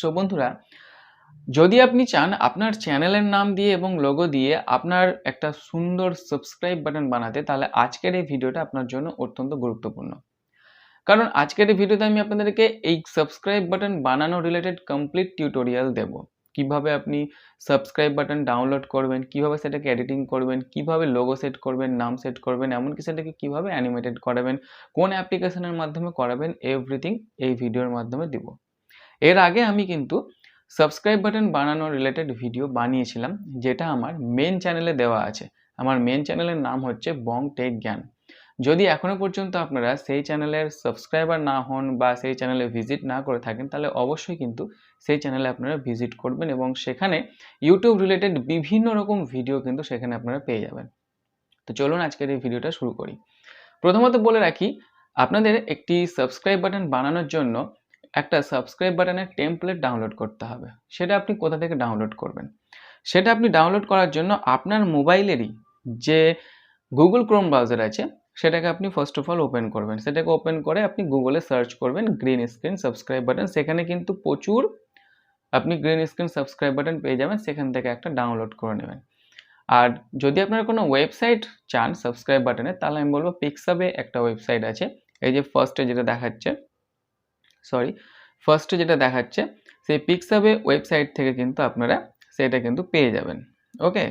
So বন্ধুরা, যদি আপনি চান আপনার চ্যানেলের নাম দিয়ে এবং লোগো দিয়ে আপনার একটা সুন্দর সাবস্ক্রাইব বাটন বানাতে, তাহলে আজকের এই ভিডিওটা আপনার জন্য অত্যন্ত গুরুত্বপূর্ণ। কারণ আজকের এই ভিডিওতে আমি আপনাদেরকে এই সাবস্ক্রাইব বাটন বানানো রিলেটেড কমপ্লিট টিউটোরিয়াল দেব। কীভাবে আপনি সাবস্ক্রাইব বাটন ডাউনলোড করবেন, কীভাবে সেটাকে এডিটিং করবেন, কীভাবে লোগো সেট করবেন, নাম সেট করবেন, এমনকি সেটাকে কীভাবে অ্যানিমেটেড করাবেন, কোন অ্যাপ্লিকেশনের মাধ্যমে করাবেন এভরিথিং এই ভিডিওর মাধ্যমে দিব। এর আগে আমি কিন্তু সাবস্ক্রাইব বাটন বানানো রিলেটেড ভিডিও বানিয়েছিলাম, যেটা আমার মেন চ্যানেলে দেওয়া আছে। আমার মেন চ্যানেলের নাম হচ্ছে বং টেক জ্ঞান যদি এখনও পর্যন্ত আপনারা সেই চ্যানেলের সাবস্ক্রাইবার না হন বা সেই চ্যানেলে ভিজিট না করে থাকেন, তাহলে অবশ্যই কিন্তু সেই চ্যানেলে আপনারা ভিজিট করবেন এবং সেখানে ইউটিউব রিলেটেড বিভিন্ন রকম ভিডিও কিন্তু সেখানে আপনারা পেয়ে যাবেন। তো চলুন আজকের এই ভিডিওটা শুরু করি। প্রথমত বলে রাখি, আপনাদের একটি সাবস্ক্রাইব বাটন বানানোর জন্য একটা সাবস্ক্রাইব বাটনের টেমপ্লেট ডাউনলোড করতে হবে। সেটা আপনি কোথা থেকে ডাউনলোড করবেন? সেটা আপনি ডাউনলোড করার জন্য আপনার মোবাইলেরই যে গুগল ক্রোম ব্রাউজার আছে, সেটাকে আপনি ফার্স্ট অফ অল ওপেন করবেন। সেটাকে ওপেন করে আপনি গুগলে সার্চ করবেন গ্রিন স্ক্রিন সাবস্ক্রাইব বাটন সেখানে কিন্তু প্রচুর আপনি গ্রিন স্ক্রিন সাবস্ক্রাইব বাটন পেয়ে যাবেন। সেখান থেকে একটা ডাউনলোড করে নেবেন। আর যদি আপনার কোনো ওয়েবসাইট চান সাবস্ক্রাইব বাটনে তাহলে আমি বলব পিক্সাবে একটা ওয়েবসাইট আছে। এই যে ফার্স্টে যেটা দেখাচ্ছে সরি ফার্স্টে যেটা দেখাচ্ছে, সেই পিক্সাবে ওয়েবসাইট থেকে কিন্তু আপনারা সেটা কিন্তু পেয়ে যাবেন। ওকে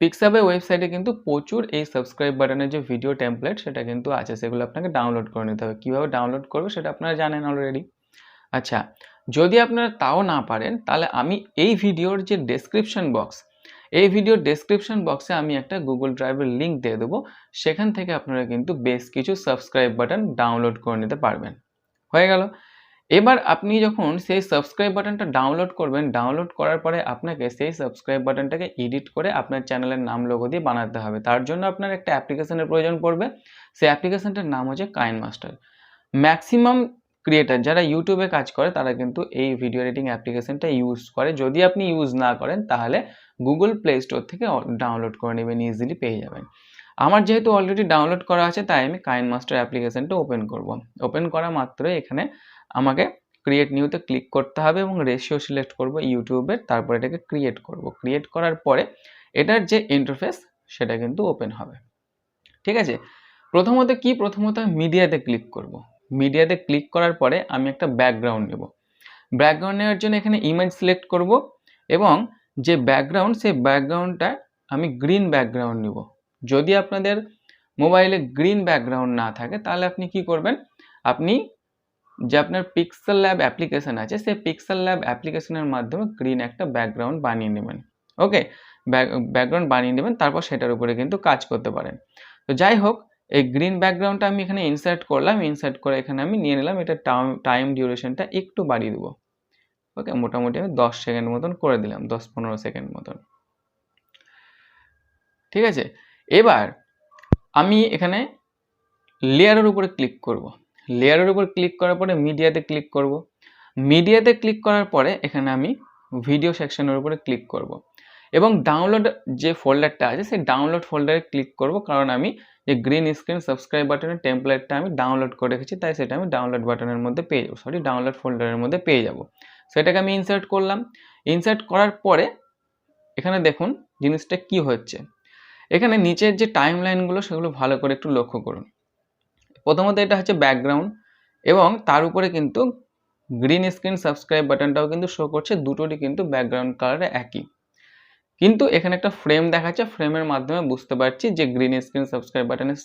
পিক্সাবে ওয়েবসাইটে কিন্তু প্রচুর এই সাবস্ক্রাইব বাটনের যে ভিডিও টেমপ্লেট সেটা কিন্তু আছে, সেগুলো আপনাকে ডাউনলোড করে নিতে হবে। কীভাবে ডাউনলোড করবে সেটা আপনারা জানেন অলরেডি আচ্ছা যদি আপনারা তাও না পারেন, তাহলে আমি এই ভিডিওর যে ডেসক্রিপশন বক্স এই ভিডিওর ডেসক্রিপশন বক্সে আমি একটা গুগল ড্রাইভের লিঙ্ক দিয়ে দেবো। সেখান থেকে আপনারা কিন্তু বেশ কিছু সাবস্ক্রাইব বাটন ডাউনলোড করে নিতে পারবেন। হয়ে গেল। এবার আপনি যখন সেই সাবস্ক্রাইব বাটনটা ডাউনলোড করবেন ডাউনলোড করার পরে আপনাকে সেই সাবস্ক্রাইব বাটনটাকে এডিট করে আপনার চ্যানেলের নাম লোগো দিয়ে বানাতে হবে। তার জন্য আপনার একটা অ্যাপ্লিকেশনের প্রয়োজন পড়বে। সেই অ্যাপ্লিকেশনটার নাম হচ্ছে কাইন মাস্টার ম্যাক্সিমাম ক্রিয়েটার যারা ইউটিউবে কাজ করে, তারা কিন্তু এই ভিডিও এডিটিং অ্যাপ্লিকেশনটা ইউজ করে। যদি আপনি ইউজ না করেন, তাহলে গুগল প্লে স্টোর থেকে ডাউনলোড করে নেবেন ইজিলি পেয়ে যাবেন। আমার যেহেতু অলরেডি ডাউনলোড করা আছে, তাই আমি কাইন মাস্টার অ্যাপ্লিকেশনটা ওপেন করব। ওপেন করা মাত্রই এখানে আমাকে ক্রিয়েট নিউতে ক্লিক করতে হবে এবং রেশিও সিলেক্ট করব ইউটিউবের তারপর এটাকে ক্রিয়েট করব। ক্রিয়েট করার পরে এটার যে ইন্টারফেস সেটা কিন্তু ওপেন হবে। ঠিক আছে? প্রথমত কি প্রথমত মিডিয়াতে ক্লিক করব? মিডিয়াতে ক্লিক করার পরে আমি একটা ব্যাকগ্রাউন্ড নেব। ব্যাকগ্রাউন্ড নেওয়ার জন্য এখানে ইমেজ সিলেক্ট করব এবং যে ব্যাকগ্রাউন্ড সেই ব্যাকগ্রাউন্ডটা আমি গ্রিন ব্যাকগ্রাউন্ড নিব। যদি আপনাদের মোবাইলে গ্রিন ব্যাকগ্রাউন্ড না থাকে, তাহলে আপনি কি করবেন? আপনি যে আপনার পিক্সেল ল্যাব অ্যাপ্লিকেশন আছে, সেই পিক্সেল ল্যাব অ্যাপ্লিকেশনের মাধ্যমে গ্রিন একটা ব্যাকগ্রাউন্ড বানিয়ে নেবেন। ওকে ব্যাকগ্রাউন্ড বানিয়ে নেবেন, তারপর সেটার উপরে কিন্তু কাজ করতে পারেন। তো যাই হোক এই গ্রিন ব্যাকগ্রাউন্ডটা আমি এখানে ইনসার্ট করলাম ইনসার্ট করে এখানে আমি নিয়ে নিলাম, এটা টাইম ডিউরেশনটা একটু বাড়িয়ে দেবো। ওকে মোটামুটি আমি দশ সেকেন্ড মতন করে দিলাম, দশ পনেরো সেকেন্ড মতন। ঠিক আছে? এবার আমি এখানে লেয়ারের উপরে ক্লিক করব। লেয়ারের উপর ক্লিক করার পরে মিডিয়াতে ক্লিক করব। মিডিয়াতে ক্লিক করার পরে এখানে আমি ভিডিও সেকশনের উপরে ক্লিক করব। এবং ডাউনলোড যে ফোল্ডারটা আছে, সেই ডাউনলোড ফোল্ডারে ক্লিক করব। কারণ আমি যে গ্রিন স্ক্রিন সাবস্ক্রাইব বাটনের টেমপ্লেটটা আমি ডাউনলোড করে রেখেছি, তাই সেটা আমি ডাউনলোড বাটনের মধ্যে পেয়ে যাব সরি ডাউনলোড ফোল্ডারের মধ্যে পেয়ে যাব। সেটাকে আমি ইনসার্ট করলাম। ইনসার্ট করার পরে, এখানে দেখুন জিনিসটা কি হচ্ছে। এখানে নিচের যে টাইম লাইনগুলো সেগুলো ভালো করে একটু লক্ষ্য করুন। প্রথমত এটা হচ্ছে ব্যাকগ্রাউন্ড এবং তার উপরে কিন্তু গ্রিন স্ক্রিন সাবস্ক্রাইব বাটনটাও কিন্তু শো করছে, দুটোরই কিন্তু ব্যাকগ্রাউন্ড কালারে একই। কিন্তু এখানে একটা ফ্রেম দেখাচ্ছে ফ্রেমের মাধ্যমে বুঝতে পারছি যে গ্রিন স্ক্রিন সাবস্ক্রাইব বাটনের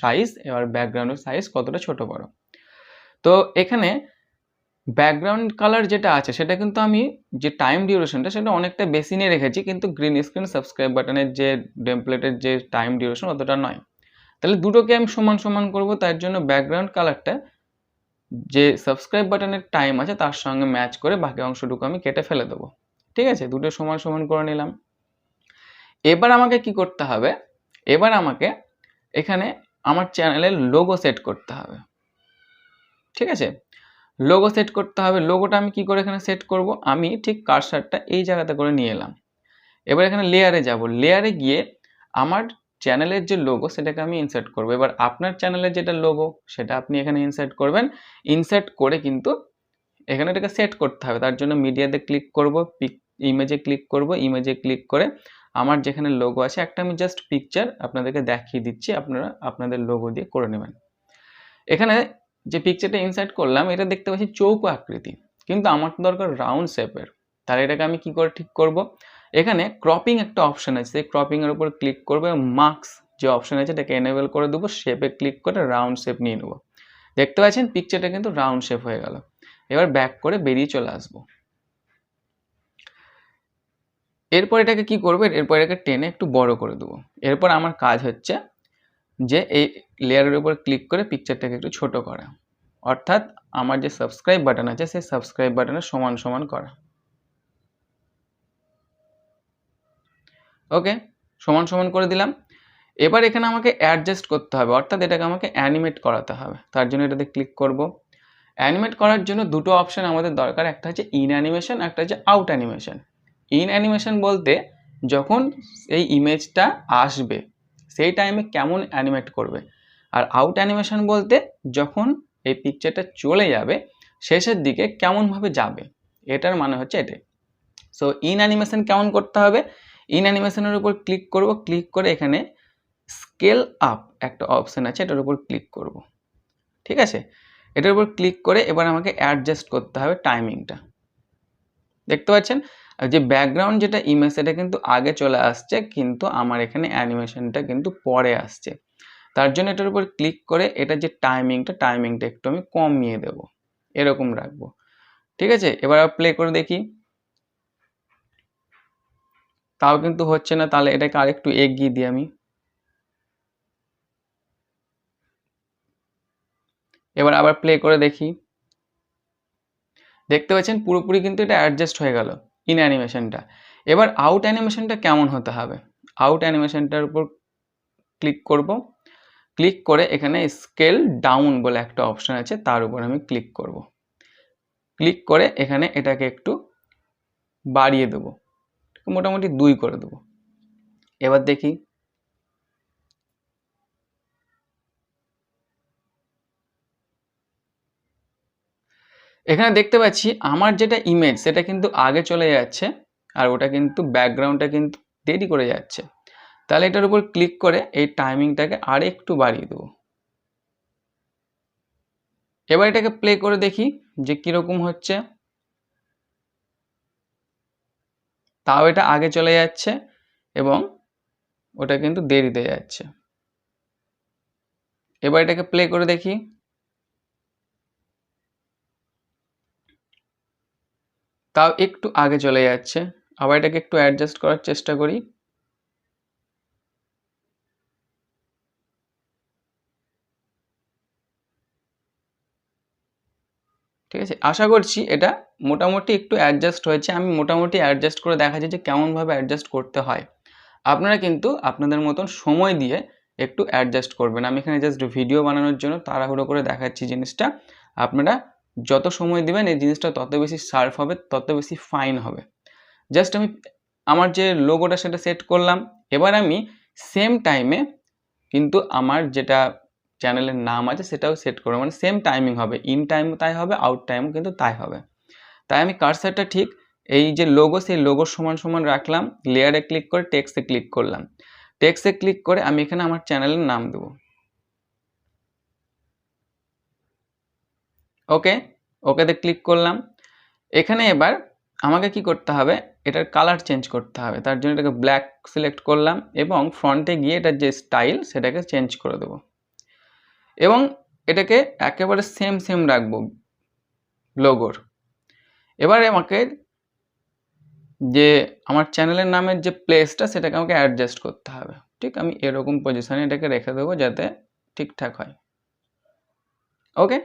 সাইজ এবার ব্যাকগ্রাউন্ডের সাইজ কতটা ছোট বড়। তো এখানে ব্যাকগ্রাউন্ড কালার যেটা আছে, সেটা কিন্তু আমি যে টাইম ডিউরেশনটা সেটা অনেকটা বেশি নিয়ে রেখেছি, কিন্তু গ্রিন স্ক্রিন সাবস্ক্রাইব বাটনের যে ডেমপ্লেটের যে টাইম ডিউরেশন অতটা নয়। তাহলে দুটোকে আমি সমান সমান করব, তার জন্য ব্যাকগ্রাউন্ড কালারটা যে সাবস্ক্রাইব বাটনের টাইম আছে, তার সঙ্গে ম্যাচ করে বাকি অংশটুকু আমি কেটে ফেলে দেবো। ঠিক আছে? দুটো সমান সমান করে নিলাম। এবার আমাকে কি করতে হবে? এবার আমাকে এখানে আমার চ্যানেলের লোগো সেট করতে হবে। ঠিক আছে? লোগো সেট করতে হবে। লোগোটা আমি কি করে এখানে সেট করব? আমি ঠিক কারসারটা এই জায়গাতে করে নিয়ে এলাম। এবার এখানে লেয়ারে যাব। লেয়ারে গিয়ে আমার চ্যানেলের যে লোগো সেটাকে আমি ইনসার্ট করব। এবার আপনার চ্যানেলের যেটা লোগো সেটা আপনি এখানে ইনসার্ট করবেন। ইনসার্ট করে কিন্তু এখানে এটাকে সেট করতে হবে। তার জন্য মিডিয়াতে ক্লিক করব পিক ইমেজে ক্লিক করব। ইমেজে ক্লিক করে আমার যেখানে লোগো আছে, একটা আমি জাস্ট পিকচার আপনাদেরকে দেখিয়ে দিচ্ছি, আপনারা আপনাদের লোগো দিয়ে করে নেবেন। এখানে যে পিকচারটা ইনসার্ট করলাম, এটা দেখতে পাচ্ছি চৌকো আকৃতি, কিন্তু আমার তো দরকার রাউন্ড শেপের তাহলে এটাকে আমি কি করে ঠিক করব? এখানে ক্রপিং একটা অপশন আছে, সেই ক্রপিংয়ের উপর ক্লিক করব মার্কস যে অপশন আছে, এটাকে এনেবেল করে দেবো শেপে ক্লিক করে রাউন্ড শেপ নিয়ে নেব। দেখতে পাচ্ছেন পিকচারটা কিন্তু রাউন্ড শেপ হয়ে গেল। এবার ব্যাক করে বেরিয়ে চলে আসব। এরপর এটাকে কি করব? এরপর এটাকে টেনে একটু বড় করে দেবো। এরপর আমার কাজ হচ্ছে যে এই লেয়ারের উপর ক্লিক করে পিকচারটাকে একটু ছোট করা। অর্থাৎ আমার যে সাবস্ক্রাইব বাটন আছে, সেই সাবস্ক্রাইব বাটনের সমান সমান করা। ওকে সমান সমান করে দিলাম। এবার এখানে আমাকে অ্যাডজাস্ট করতে হবে। অর্থাৎ এটাকে আমাকে অ্যানিমেট করাতে হবে। তার জন্য এটাতে ক্লিক করব। অ্যানিমেট করার জন্য দুটো অপশান আমাদের দরকার। একটা হচ্ছে ইন অ্যানিমেশন একটা হচ্ছে আউট অ্যানিমেশন ইন অ্যানিমেশন বলতে যখন এই ইমেজটা আসবে, সেই টাইমে কেমন অ্যানিমেট করবে? আর আউট অ্যানিমেশন বলতে যখন এই পিকচারটা চলে যাবে, শেষের দিকে কেমনভাবে যাবে? এটার মানে হচ্ছে এটাই। সো ইন অ্যানিমেশন কেমন করতে হবে? ইন অ্যানিমেশনের উপর ক্লিক করব ক্লিক করে এখানে স্কেল আপ একটা অপশান আছে, এটার উপর ক্লিক করব। ঠিক আছে? এটার উপর ক্লিক করে এবার আমাকে অ্যাডজাস্ট করতে হবে টাইমিংটা দেখতে পাচ্ছেন? যে ব্যাকগ্রাউন্ড যেটা ইমেজ সেটা কিন্তু আগে চলে আসছে, কিন্তু আমার এখানে অ্যানিমেশনটা কিন্তু পরে আসছে। তার জন্য এটার উপর ক্লিক করে এটা যে টাইমিংটা টাইমিংটা একটু আমি কমিয়ে দেব। এরকম রাখব। ঠিক আছে? এবার প্লে করে দেখি। তাও কিন্তু হচ্ছে না, তাহলে এটাকে আরেকটু এগিয়ে দিই আমি। এবার আবার প্লে করে দেখি। দেখতে পাচ্ছেন পুরোপুরি কিন্তু এটা অ্যাডজাস্ট হয়ে গেল। ইন অ্যানিমেশনটা এবার আউট অ্যানিমেশনটা কেমন হতে হবে? আউট অ্যানিমেশনটার উপর ক্লিক করব। ক্লিক করে এখানে স্কেল ডাউন বলে একটা অপশান আছে, তার উপর আমি ক্লিক করব। ক্লিক করে এখানে এটাকে একটু বাড়িয়ে দেবো। মোটামুটি দুই করে দেবো। এবার দেখি এখানে দেখতে পাচ্ছি আমার যেটা ইমেজ সেটা কিন্তু আগে চলে যাচ্ছে আর ওটা কিন্তু ব্যাকগ্রাউন্ডটা কিন্তু দেরি করে যাচ্ছে। তাহলে এটার উপর ক্লিক করে এই টাইমিংটাকে আর একটু বাড়িয়ে দেবো। এবার এটাকে প্লে করে দেখি যে কীরকম হচ্ছে। তাও এটা আগে চলে যাচ্ছে এবং ওটা কিন্তু দেরিতে যাচ্ছে। এবার এটাকে প্লে করে দেখি তাও একটু আগে চলে যাচ্ছে। আবার এটাকে একটু অ্যাডজাস্ট করার চেষ্টা করি। ঠিক আছে? আশা করছি এটা মোটামুটি একটু অ্যাডজাস্ট হয়েছে। আমি মোটামুটি অ্যাডজাস্ট করে দেখা দেখাচ্ছি যে কেমনভাবে অ্যাডজাস্ট করতে হয়। আপনারা কিন্তু আপনাদের মতন সময় দিয়ে একটু অ্যাডজাস্ট করবেন। আমি এখানে জাস্ট ভিডিও বানানোর জন্য তাড়াহুড়ো করে দেখাচ্ছি জিনিসটা। আপনারা যত সময় দিবেন এই জিনিসটা তত বেশি শার্প হবে, তত বেশি ফাইন হবে। জাস্ট আমি আমার যে লোগোটা সেটা সেট করলাম। এবার আমি সেম টাইমে কিন্তু আমার যেটা চ্যানেলের নাম আছে সেটাও সেট করব। মানে সেম টাইমিং হবে। ইন টাইমও তাই হবে আউট টাইমও কিন্তু তাই হবে। তাই আমি কারসারটা ঠিক এই যে লোগো সেই লোগোর সমান সমান রাখলাম। লেয়ারে ক্লিক করে টেক্সে ক্লিক করলাম। টেক্সে ক্লিক করে আমি এখানে আমার চ্যানেলের নাম দেবো। ওকে, ওকেতে ক্লিক করলাম। এখানে এবার আমাকে কি করতে হবে, এটার কালার চেঞ্জ করতে হবে। তার জন্য এটাকে ব্ল্যাক সিলেক্ট করলাম এবং ফ্রন্টে গিয়ে এটার যে স্টাইল সেটাকে চেঞ্জ করে দেবো। এবং এটাকে একেবারে সেম সেম রাখব লোগোর। এবারে আমাকে যে আমার চ্যানেলের নামের যে প্লেসটা সেটাকে আমাকে অ্যাডজাস্ট করতে হবে। ঠিক, আমি এরকম পজিশানে এটাকে রেখে দেবো যাতে ঠিকঠাক হয়। ওকে?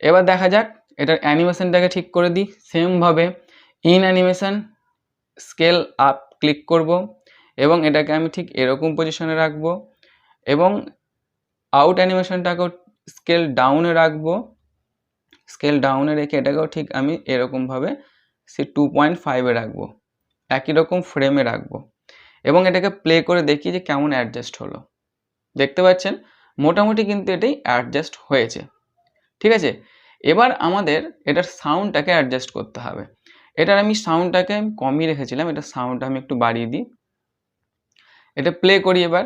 এবার দেখা যাক, এটার অ্যানিমেশনটাকে ঠিক করে দিই। সেমভাবে in animation scale up click করব এবং এটাকে আমি ঠিক এরকম পজিশনে রাখব এবং আউট অ্যানিমেশনটাকেও স্কেল ডাউনে রাখব। স্কেল ডাউনে রেখে এটাকেও ঠিক আমি এরকমভাবে সে টু পয়েন্ট ফাইভে রাখব। একই রকম ফ্রেমে রাখব এবং এটাকে প্লে করে দেখি যে কেমন অ্যাডজাস্ট হলো। দেখতে পাচ্ছেন? মোটামুটি কিন্তু এটাই অ্যাডজাস্ট হয়েছে। ঠিক আছে? এবার আমাদের এটার সাউন্ডটাকে অ্যাডজাস্ট করতে হবে। এটার আমি সাউন্ডটাকে আমি কমিয়ে রেখেছিলাম, এটার সাউন্ডটা আমি একটু বাড়িয়ে দিই। এটা প্লে করি এবার।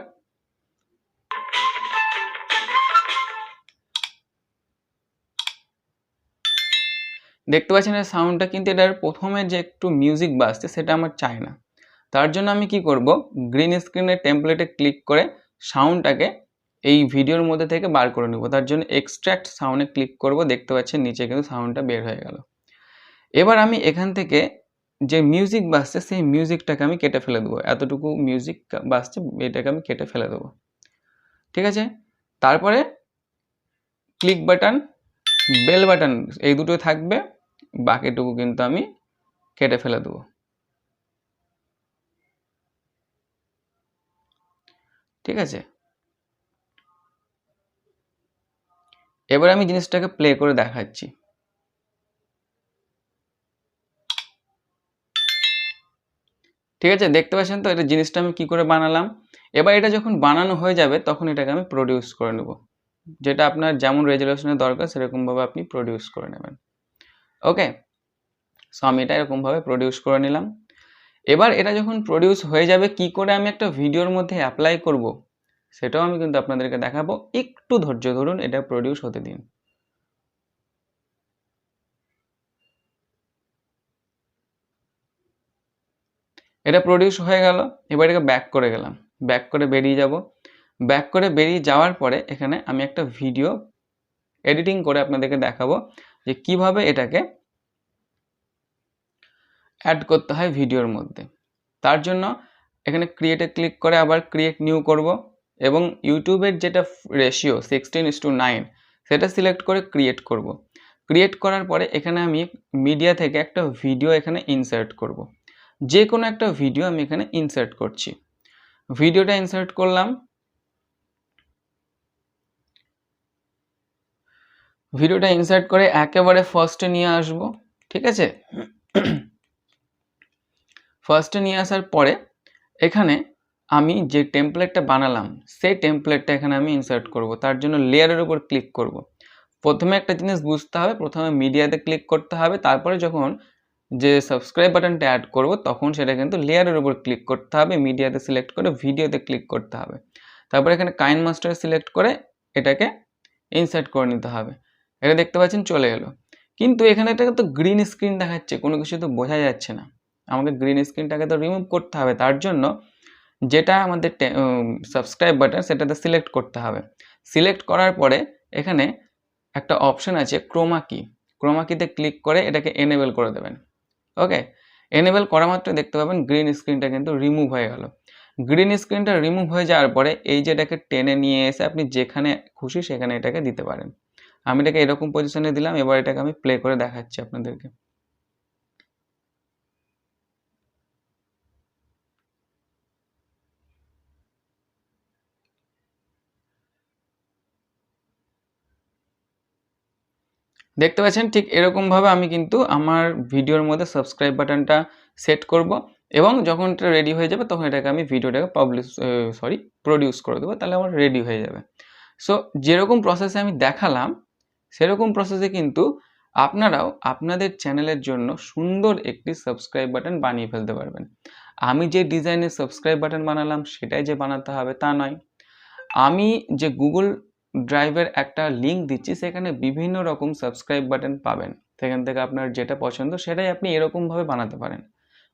দেখতে পাচ্ছেন এর সাউন্ডটা কিন্তু এটার প্রথমে যে একটু মিউজিক বাজছে সেটা আমার চাই না। তার জন্য আমি কি করব? গ্রিন স্ক্রিনের টেমপ্লেটে ক্লিক করে সাউন্ডটাকে এই ভিডিওর মধ্যে থেকে বার করে নেব। তার জন্য এক্সট্র্যাক্ট সাউন্ডে ক্লিক করব। দেখতে পাচ্ছেন নিচে কিন্তু সাউন্ডটা বের হয়ে গেল। এবার আমি এখান থেকে যে মিউজিক বাজছে, সেই মিউজিকটাকে আমি কেটে ফেলে দেবো। এতটুকু মিউজিক বাজছে, এটাকে আমি কেটে ফেলে দেবো। ঠিক আছে? তারপরে ক্লিক বাটন বেল বাটন এই দুটো থাকবে। বাকিটুকু কিন্তু আমি কেটে ফেলে দেবো। ঠিক আছে? এবার আমি জিনিসটাকে প্লে করে দেখাচ্ছি। ঠিক আছে? দেখতে পাচ্ছেন তো? এটা জিনিসটা আমি কি করে বানালাম? এবার এটা যখন বানানো হয়ে যাবে, তখন এটাকে আমি প্রডিউস করে নেব। যেটা আপনার যেমন রেজলিউশনের দরকার, সেরকমভাবে আপনি প্রডিউস করে নেবেন। ওকে সো আমি এটা এরকমভাবে প্রডিউস করে নিলাম। এবার এটা যখন প্রডিউস হয়ে যাবে, কি করে আমি একটা ভিডিওর মধ্যে অ্যাপ্লাই করব? সেটাও আমি কিন্তু আপনাদেরকে দেখাবো। একটু ধৈর্য ধরুন, এটা প্রডিউস হতে দিন। এটা প্রডিউস হয়ে গেল, এবার এটাকে ব্যাক করে গেলাম। ব্যাক করে বেরিয়ে যাব। ব্যাক করে বেরিয়ে যাওয়ার পরে এখানে আমি একটা ভিডিও এডিটিং করে আপনাদেরকে দেখাবো যে কীভাবে এটাকে অ্যাড করতে হয় ভিডিওর মধ্যে। তার জন্য এখানে ক্রিয়েটে ক্লিক করে আবার ক্রিয়েট নিউ করব। এবং ইউটিউবের যেটা ratio sixteen is to nine সেটা সিলেক্ট করে ক্রিয়েট করব। ক্রিয়েট করার পরে এখানে আমি মিডিয়া থেকে একটা ভিডিও এখানে ইনসার্ট করব। যে কোনো একটা ভিডিও আমি এখানে ইনসার্ট করছি। ভিডিওটা ইনসার্ট করলাম। ভিডিওটা ইনসার্ট করে একেবারে ফার্স্টে নিয়ে আসব, ঠিক আছে? ফার্স্টে নিয়ে আসার পরে এখানে আমি যে টেমপ্লেটটা বানালাম, সেই টেমপ্লেটটা এখানে আমি ইনসার্ট করব। তার জন্য লেয়ারের উপর ক্লিক করব। প্রথমে একটা জিনিস বুঝতে হবে, প্রথমে মিডিয়াতে ক্লিক করতে হবে, তারপরে যখন যে সাবস্ক্রাইব বাটনটা অ্যাড করব, তখন সেটা কিন্তু লেয়ারের উপর ক্লিক করতে হবে মিডিয়াতে সিলেক্ট করে ভিডিওতে ক্লিক করতে হবে। তারপরে এখানে কাইন মাস্টার সিলেক্ট করে এটাকে ইনসার্ট করে নিতে হবে। এটা দেখতে পাচ্ছেন চলে এলো। কিন্তু এখানে একটা তো গ্রিন স্ক্রিন দেখাচ্ছে, কোনো কিছু তো বোঝা যাচ্ছে না। আমাকে গ্রিন স্ক্রিনটাকে তো রিমুভ করতে হবে, তার জন্য যেটা আমাদের সাবস্ক্রাইব বাটন সেটাতে সিলেক্ট করতে হবে। সিলেক্ট করার পরে এখানে একটা অপশন আছে ক্রোমা কি ক্রোমা কিতে ক্লিক করে এটাকে এনেবেল করে দেবেন। ওকে এনেবেল করা মাত্র দেখতে পাবেন গ্রিন স্ক্রিনটা কিন্তু রিমুভ হয়ে গেল। গ্রিন স্ক্রিনটা রিমুভ হয়ে যাওয়ার পরে এই যে এটাকে টেনে নিয়ে এসে আপনি যেখানে খুশি সেখানে এটাকে দিতে পারেন। আমি এটাকে এরকম পজিশনে দিলাম, এবার এটাকে আমি প্লে করে দেখাচ্ছি আপনাদেরকে। দেখতে পাচ্ছেন ঠিক এরকমভাবে আমি কিন্তু আমার ভিডিওর মধ্যে সাবস্ক্রাইব বাটনটা সেট করব এবং যখন এটা রেডি হয়ে যাবে তখন এটাকে আমি ভিডিওটাকে পাবলিশ সরি প্রডিউস করে দেবো, তাহলে আমার রেডি হয়ে যাবে। সো যেরকম প্রসেসে আমি দেখালাম, সেরকম প্রসেসে কিন্তু আপনারাও আপনাদের চ্যানেলের জন্য সুন্দর একটি সাবস্ক্রাইব বাটন বানিয়ে ফেলতে পারবেন। আমি যে ডিজাইনের সাবস্ক্রাইব বাটন বানালাম, সেটাই যে বানাতে হবে তা নয়। আমি যে গুগল ড্রাইভের একটা লিঙ্ক দিচ্ছি, সেখানে বিভিন্ন রকম সাবস্ক্রাইব বাটন পাবেন। সেখান থেকে আপনার যেটা পছন্দ সেটাই আপনি এরকমভাবে বানাতে পারেন।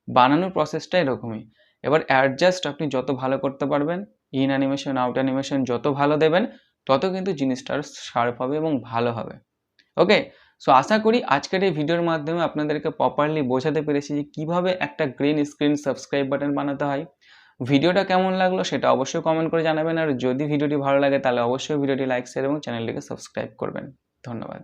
বানানোর প্রসেসটা এরকমই। এবার অ্যাডজাস্ট আপনি যত ভালো করতে পারবেন ইন অ্যানিমেশন আউট অ্যানিমেশন যত ভালো দেবেন, তত কিন্তু জিনিসটা শার্প হবে এবং ভালো হবে। ওকে সো আশা করি আজকের এই ভিডিওর মাধ্যমে আপনাদেরকে প্রপারলি বোঝাতে পেরেছি যে কীভাবে একটা গ্রিন স্ক্রিন সাবস্ক্রাইব বাটন বানাতে হয়। ভিডিওটা কেমন লাগল সেটা অবশ্যই কমেন্ট করে জানাবেন, আর যদি ভিডিওটি ভালো লাগে তাহলে অবশ্যই ভিডিওটি লাইক শেয়ার এবং চ্যানেলটিকে সাবস্ক্রাইব করবেন। ধন্যবাদ।